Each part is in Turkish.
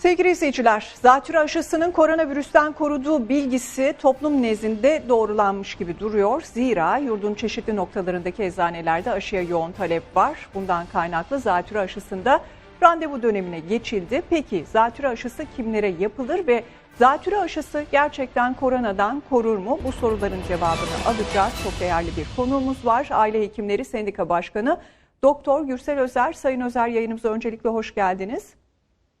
Sevgili izleyiciler, zatürre aşısının koronavirüsten koruduğu bilgisi toplum nezdinde doğrulanmış gibi duruyor. Zira yurdun çeşitli noktalarındaki eczanelerde aşıya yoğun talep var. Bundan kaynaklı zatürre aşısında randevu dönemine geçildi. Peki zatürre aşısı kimlere yapılır ve zatürre aşısı gerçekten koronadan korur mu? Bu soruların cevabını alacağız. Çok değerli bir konuğumuz var. Aile Hekimleri Sendika Başkanı Doktor Gürsel Özer. Sayın Özer yayınımıza öncelikle hoş geldiniz.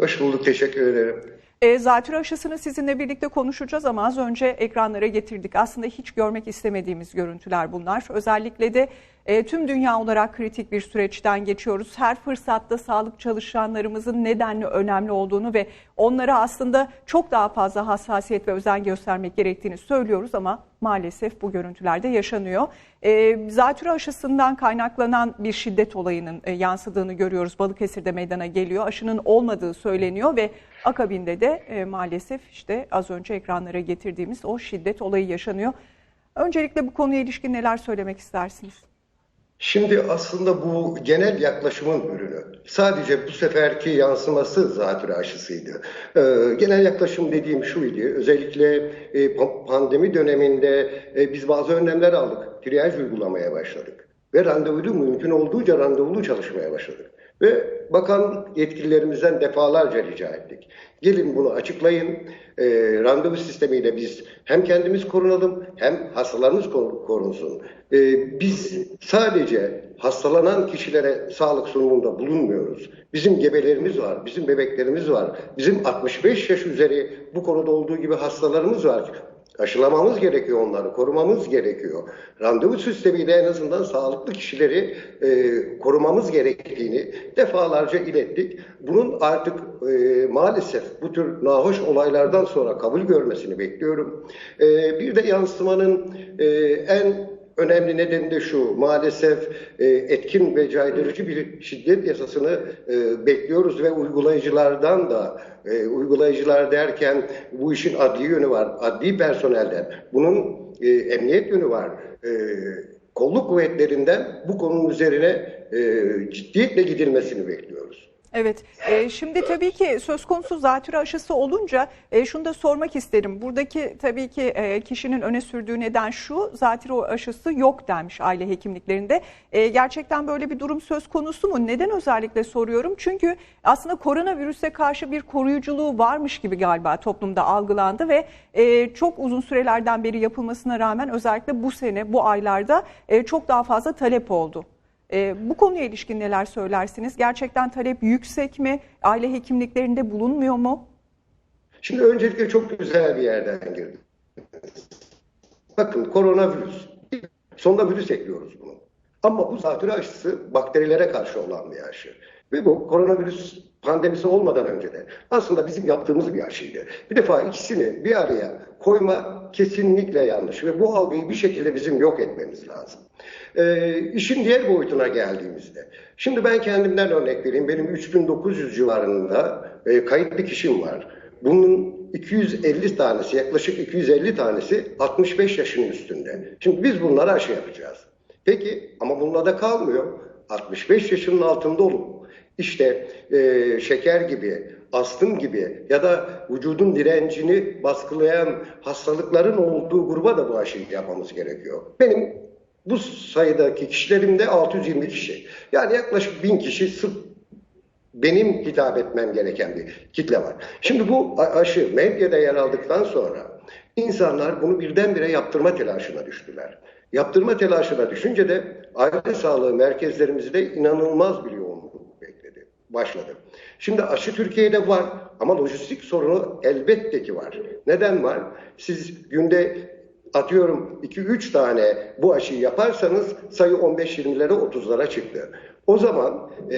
Hoş bulduk, teşekkür ederim. E, zatürre aşısını sizinle birlikte konuşacağız ama az önce ekranlara getirdik. Aslında hiç görmek istemediğimiz görüntüler bunlar. Özellikle de e, tüm dünya olarak kritik bir süreçten geçiyoruz. Her fırsatta sağlık çalışanlarımızın nedenli önemli olduğunu ve onlara aslında çok daha fazla hassasiyet ve özen göstermek gerektiğini söylüyoruz ama maalesef bu görüntülerde yaşanıyor. E, zatürre aşısından kaynaklanan bir şiddet olayının e, yansıdığını görüyoruz. Balıkesir'de meydana geliyor. Aşının olmadığı söyleniyor ve akabinde de e, maalesef işte az önce ekranlara getirdiğimiz o şiddet olayı yaşanıyor. Öncelikle bu konuya ilişkin neler söylemek istersiniz? Şimdi aslında bu genel yaklaşımın ürünü. Sadece bu seferki yansıması zatürre aşısıydı. Ee, genel yaklaşım dediğim şuydu. Özellikle e, pandemi döneminde e, biz bazı önlemler aldık. Triyaj uygulamaya başladık. Ve randevulu mümkün olduğunca randevulu çalışmaya başladık. Ve bakan yetkililerimizden defalarca rica ettik. Gelin bunu açıklayın. E, randevu sistemiyle biz hem kendimiz korunalım hem hastalarımız korunsun. E, biz sadece hastalanan kişilere sağlık sunumunda bulunmuyoruz. Bizim gebelerimiz var, bizim bebeklerimiz var, bizim 65 yaş üzeri bu konuda olduğu gibi hastalarımız var. Aşılamamız gerekiyor onları, korumamız gerekiyor. Randevu sistemiyle en azından sağlıklı kişileri e, korumamız gerektiğini defalarca ilettik. Bunun artık e, maalesef bu tür nahoş olaylardan sonra kabul görmesini bekliyorum. E, bir de yansımanın e, en önemli nedeni de şu, maalesef e, etkin ve caydırıcı bir şiddet yasasını e, bekliyoruz ve uygulayıcılardan da, e, uygulayıcılar derken bu işin adli yönü var, adli personelden, bunun e, emniyet yönü var, e, kolluk kuvvetlerinden bu konunun üzerine e, ciddiyetle gidilmesini bekliyoruz. Evet, e, şimdi tabii ki söz konusu zatürre aşısı olunca e, şunu da sormak isterim. Buradaki tabii ki e, kişinin öne sürdüğü neden şu, zatürre aşısı yok denmiş aile hekimliklerinde. E, gerçekten böyle bir durum söz konusu mu? Neden özellikle soruyorum? Çünkü aslında koronavirüse karşı bir koruyuculuğu varmış gibi galiba toplumda algılandı ve e, çok uzun sürelerden beri yapılmasına rağmen özellikle bu sene, bu aylarda e, çok daha fazla talep oldu. E, bu konuya ilişkin neler söylersiniz? Gerçekten talep yüksek mi? Aile hekimliklerinde bulunmuyor mu? Şimdi öncelikle çok güzel bir yerden girdim. Bakın koronavirüs. Sonunda virüs ekliyoruz bunu. Ama bu zatürre aşısı bakterilere karşı olan bir aşı. Ve bu koronavirüs pandemisi olmadan önce de aslında bizim yaptığımız bir aşıydı. Bir defa ikisini bir araya koyma kesinlikle yanlış ve bu algıyı bir şekilde bizim yok etmemiz lazım. Ee, işin diğer boyutuna geldiğimizde, şimdi ben kendimden örnek vereyim. Benim 3900 civarında e, kayıtlı kişim var. Bunun 250 tanesi, yaklaşık 250 tanesi 65 yaşın üstünde. Şimdi biz bunlara aşı yapacağız. Peki ama bununla da kalmıyor. 65 yaşının altında olup işte e, şeker gibi, astım gibi ya da vücudun direncini baskılayan hastalıkların olduğu gruba da bu aşıyı yapmamız gerekiyor. Benim bu sayıdaki kişilerimde 620 kişi. Yani yaklaşık 1000 kişi sırf benim hitap etmem gereken bir kitle var. Şimdi bu aşı medyada yer aldıktan sonra insanlar bunu birdenbire yaptırma telaşına düştüler. Yaptırma telaşına düşünce de aile sağlığı merkezlerimizde inanılmaz bir başladı. Şimdi aşı Türkiye'de var ama lojistik sorunu elbette ki var. Neden var? Siz günde atıyorum 2-3 tane bu aşıyı yaparsanız sayı 15-20'lere 30'lara çıktı. O zaman e,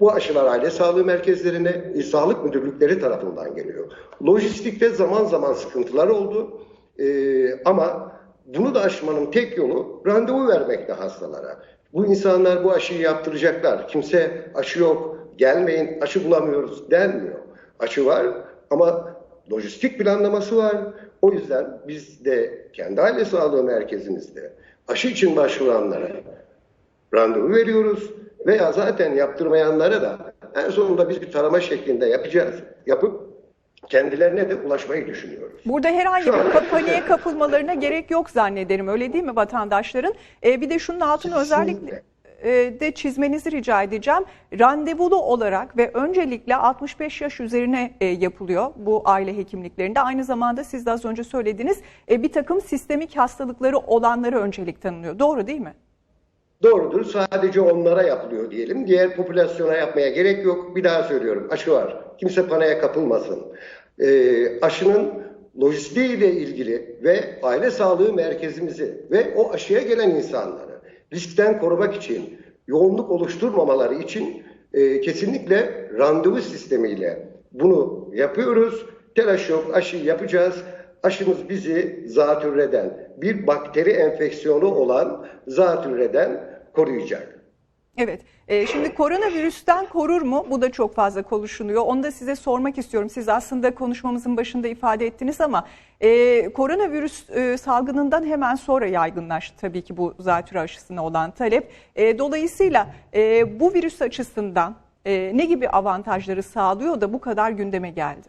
bu aşılar aile sağlığı merkezlerine, il sağlık müdürlükleri tarafından geliyor. Lojistikte zaman zaman sıkıntılar oldu e, ama bunu da aşmanın tek yolu randevu vermekte hastalara. Bu insanlar bu aşıyı yaptıracaklar. Kimse aşı yok, gelmeyin, aşı bulamıyoruz denmiyor. Aşı var ama lojistik planlaması var. O yüzden biz de kendi aile sağlığı merkezimizde aşı için başvuranlara randevu veriyoruz veya zaten yaptırmayanlara da en sonunda biz bir tarama şeklinde yapacağız. Yapıp kendilerine de ulaşmayı düşünüyoruz. Burada herhangi bir an- paniğe kapılmalarına gerek yok zannederim. Öyle değil mi vatandaşların? E, bir de şunun altını özellikle e, de çizmenizi rica edeceğim. Randevulu olarak ve öncelikle 65 yaş üzerine e, yapılıyor bu aile hekimliklerinde. Aynı zamanda siz de az önce söylediniz e, bir takım sistemik hastalıkları olanlara öncelik tanınıyor. Doğru değil mi? Doğrudur. Sadece onlara yapılıyor diyelim. Diğer popülasyona yapmaya gerek yok. Bir daha söylüyorum. Aşı var. Kimse paniğe kapılmasın. Ee, aşının lojistiği ile ilgili ve aile sağlığı merkezimizi ve o aşıya gelen insanları riskten korumak için, yoğunluk oluşturmamaları için e, kesinlikle randevu sistemiyle bunu yapıyoruz. Telaş yok, aşı yapacağız. Aşımız bizi zatürreden, bir bakteri enfeksiyonu olan zatürreden koruyacak. Evet. Ee, şimdi koronavirüsten korur mu? Bu da çok fazla konuşuluyor. Onu da size sormak istiyorum. Siz aslında konuşmamızın başında ifade ettiniz ama e, koronavirüs e, salgınından hemen sonra yaygınlaştı tabii ki bu zatürre aşısına olan talep. E, dolayısıyla e, bu virüs açısından e, ne gibi avantajları sağlıyor da bu kadar gündeme geldi?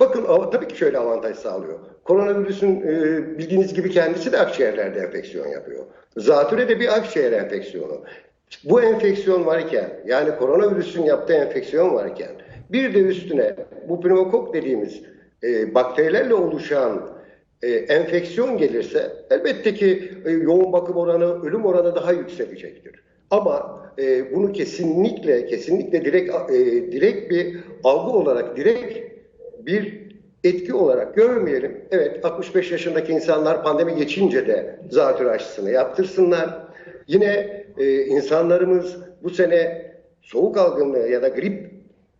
Bakın tabii ki şöyle avantaj sağlıyor. Koronavirüsün e, bildiğiniz gibi kendisi de akciğerlerde enfeksiyon yapıyor. Zatüre de bir akciğer enfeksiyonu. Bu enfeksiyon varken yani koronavirüsün yaptığı enfeksiyon varken bir de üstüne bu pneumokok dediğimiz e, bakterilerle oluşan e, enfeksiyon gelirse elbette ki e, yoğun bakım oranı, ölüm oranı daha yükselecektir. Ama e, bunu kesinlikle kesinlikle direkt e, direkt bir algı olarak direkt bir etki olarak görmeyelim. Evet 65 yaşındaki insanlar pandemi geçince de zatürre aşısını yaptırsınlar. Yine e, insanlarımız bu sene soğuk algınlığı ya da grip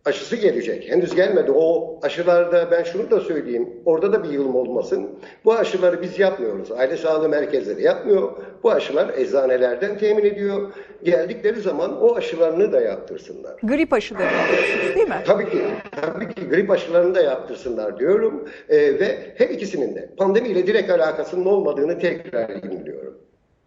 aşısı gelecek. Henüz gelmedi. O aşılarda ben şunu da söyleyeyim. Orada da bir yılım olmasın. Bu aşıları biz yapmıyoruz. Aile sağlığı merkezleri yapmıyor. Bu aşılar eczanelerden temin ediyor. Geldikleri zaman o aşılarını da yaptırsınlar. Grip aşıları değil mi? Tabii ki, tabii ki grip aşılarını da yaptırsınlar diyorum Ee, ve her ikisinin de pandemiyle direkt alakasının olmadığını tekrar imliyorum.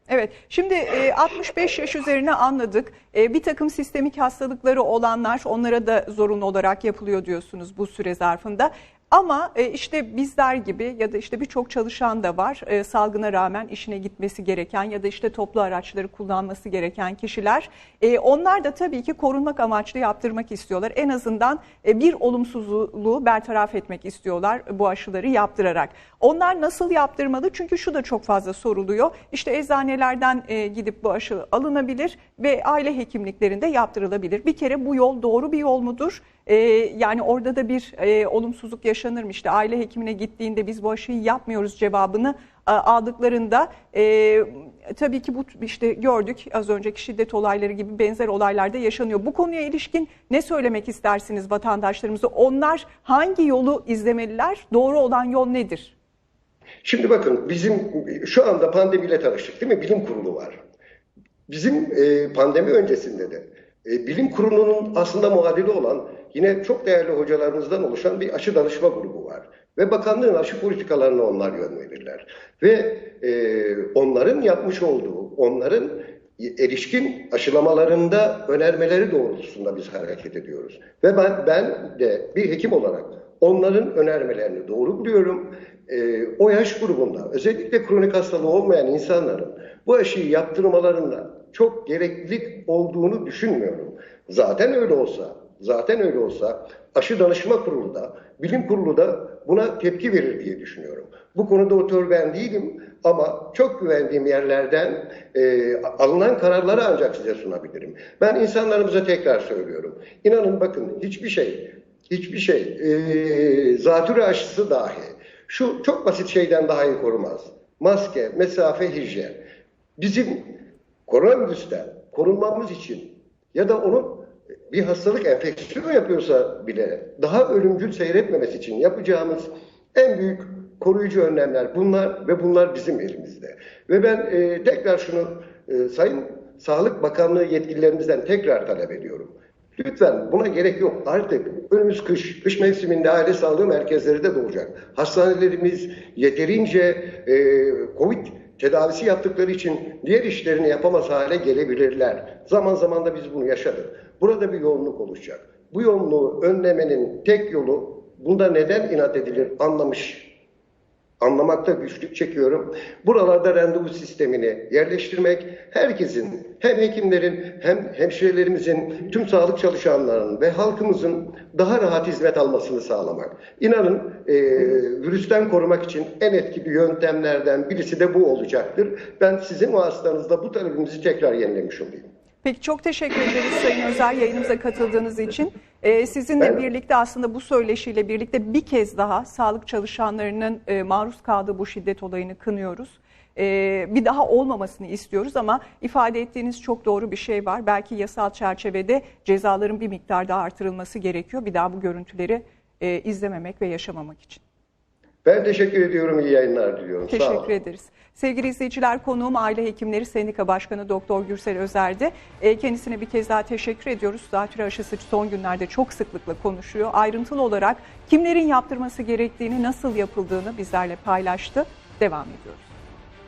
Evet, şimdi e, 65 yaş üzerine anladık. E, bir takım sistemik hastalıkları olanlar onlara da zorunlu olarak yapılıyor diyorsunuz bu süre zarfında. Ama e, işte bizler gibi ya da işte birçok çalışan da var e, salgına rağmen işine gitmesi gereken ya da işte toplu araçları kullanması gereken kişiler. E, onlar da tabii ki korunmak amaçlı yaptırmak istiyorlar. En azından bir olumsuzluğu bertaraf etmek istiyorlar bu aşıları yaptırarak. Onlar nasıl yaptırmalı? Çünkü şu da çok fazla soruluyor. İşte eczanelerden gidip bu aşı alınabilir ve aile hekimliklerinde yaptırılabilir. Bir kere bu yol doğru bir yol mudur? E, yani orada da bir e, olumsuzluk yaşanır? İşte aile hekimine gittiğinde biz bu aşıyı yapmıyoruz cevabını e, aldıklarında e, tabii ki bu işte gördük az önceki şiddet olayları gibi benzer olaylarda yaşanıyor. Bu konuya ilişkin ne söylemek istersiniz vatandaşlarımıza? Onlar hangi yolu izlemeliler? Doğru olan yol nedir? Şimdi bakın bizim şu anda pandemiyle tanıştık değil mi? Bilim kurulu var. Bizim e, pandemi öncesinde de e, bilim kurulunun aslında muadili olan yine çok değerli hocalarımızdan oluşan bir aşı danışma grubu var. Ve bakanlığın aşı politikalarına onlar yön verirler. Ve e, onların yapmış olduğu, onların erişkin aşılamalarında önermeleri doğrultusunda biz hareket ediyoruz. Ve ben, ben de bir hekim olarak onların önermelerini doğru buluyorum. E, o yaş grubunda özellikle kronik hastalığı olmayan insanların bu aşıyı yaptırmalarında çok gereklilik olduğunu düşünmüyorum. Zaten öyle olsa, zaten öyle olsa aşı danışma kurulu da, bilim kurulu da buna tepki verir diye düşünüyorum. Bu konuda otor ben değilim ama çok güvendiğim yerlerden e, alınan kararları ancak size sunabilirim. Ben insanlarımıza tekrar söylüyorum. İnanın bakın hiçbir şey, hiçbir şey, e, zatürre aşısı dahi şu çok basit şeyden daha iyi korumaz. Maske, mesafe, hijyen. Bizim koronavirüsten korunmamız için ya da onun bir hastalık enfeksiyon yapıyorsa bile daha ölümcül seyretmemesi için yapacağımız en büyük koruyucu önlemler bunlar ve bunlar bizim elimizde. Ve ben e, tekrar şunu e, Sayın Sağlık Bakanlığı yetkililerimizden tekrar talep ediyorum. Lütfen buna gerek yok. Artık önümüz kış. Kış mevsiminde aile sağlığı merkezleri de dolacak. Hastanelerimiz yeterince e, Covid tedavisi yaptıkları için diğer işlerini yapamaz hale gelebilirler. Zaman zaman da biz bunu yaşadık. Burada bir yoğunluk oluşacak. Bu yoğunluğu önlemenin tek yolu bunda neden inat edilir anlamış anlamakta güçlük çekiyorum. Buralarda randevu sistemini yerleştirmek herkesin hem hekimlerin hem hemşirelerimizin tüm sağlık çalışanlarının ve halkımızın daha rahat hizmet almasını sağlamak. İnanın e, virüsten korumak için en etkili yöntemlerden birisi de bu olacaktır. Ben sizin vasıtanızda bu talebimizi tekrar yenilemiş olayım. Peki çok teşekkür ederiz Sayın Özel yayınımıza katıldığınız için. Ee, sizinle Ben- birlikte aslında bu söyleşiyle birlikte bir kez daha sağlık çalışanlarının e, maruz kaldığı bu şiddet olayını kınıyoruz. Ee, bir daha olmamasını istiyoruz ama ifade ettiğiniz çok doğru bir şey var. Belki yasal çerçevede cezaların bir miktar daha artırılması gerekiyor. Bir daha bu görüntüleri e, izlememek ve yaşamamak için. Ben teşekkür ediyorum. İyi yayınlar diliyorum. Sağ olun. Teşekkür ederiz. Sevgili izleyiciler konuğum Aile Hekimleri Sendika Başkanı Doktor Gürsel Özer'de. E, kendisine bir kez daha teşekkür ediyoruz. Zatürre aşısı son günlerde çok sıklıkla konuşuyor. Ayrıntılı olarak kimlerin yaptırması gerektiğini, nasıl yapıldığını bizlerle paylaştı. Devam ediyoruz.